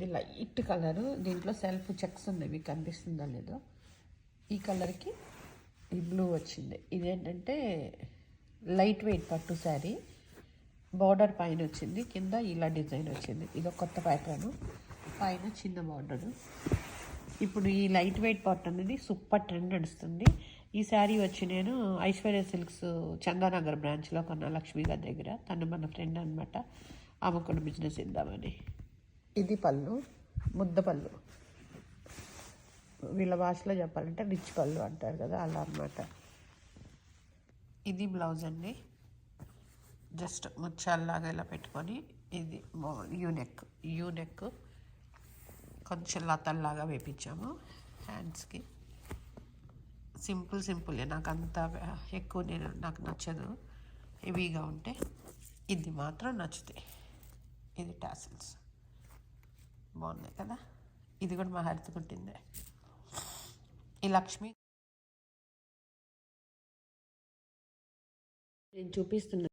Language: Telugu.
ఇది లైట్ కలరు. దీంట్లో సెల్ఫ్ చెక్స్ ఉన్నాయి. మీకు కనిపిస్తుందో లేదో. ఈ కలర్కి ఈ బ్లూ వచ్చింది. ఇదేంటంటే లైట్ వెయిట్ పట్టు శారీ. బార్డర్ పైన వచ్చింది. కింద ఇలా డిజైన్ వచ్చింది. ఇది ఒక కొత్త ప్యాటర్న్. పైన చిన్న బార్డర్. ఇప్పుడు ఈ లైట్ వెయిట్ పట్టు అనేది సూపర్ ట్రెండ్ నడుస్తుంది. ఈ శారీ వచ్చి నేను ఐశ్వర్య సిల్క్స్ చందానగర్ బ్రాంచ్లో కొన్న. లక్ష్మి గారి దగ్గర. తను మన ఫ్రెండ్ అనమాట ఆమె కూడా బిజినెస్ ఇద్దామని ఇది పళ్ళు ముద్ద పళ్ళు. వీళ్ళ భాషలో చెప్పాలంటే రిచ్ పళ్ళు అంటారు కదా అలా అన్నమాట. ఇది బ్లౌజ్ అండి. జస్ట్ ముత్యాలలాగా ఇలా పెట్టుకొని ఇది యూనెక్ యూనెక్ కొంచెం లతల్లాగా వేపించాము హ్యాండ్స్కి. Simple simple. నాకు అంత ఎక్కువ నేను నాకు నచ్చదు. హెవీగా ఉంటే ఇది మాత్రం నచ్చుతాయి. ఇది టాసిల్స్. బాగున్నాయి కదా? ఇది కూడా మా హరిత కుట్టిందే. ఈ లక్ష్మి? నేను చూపిస్తున్నా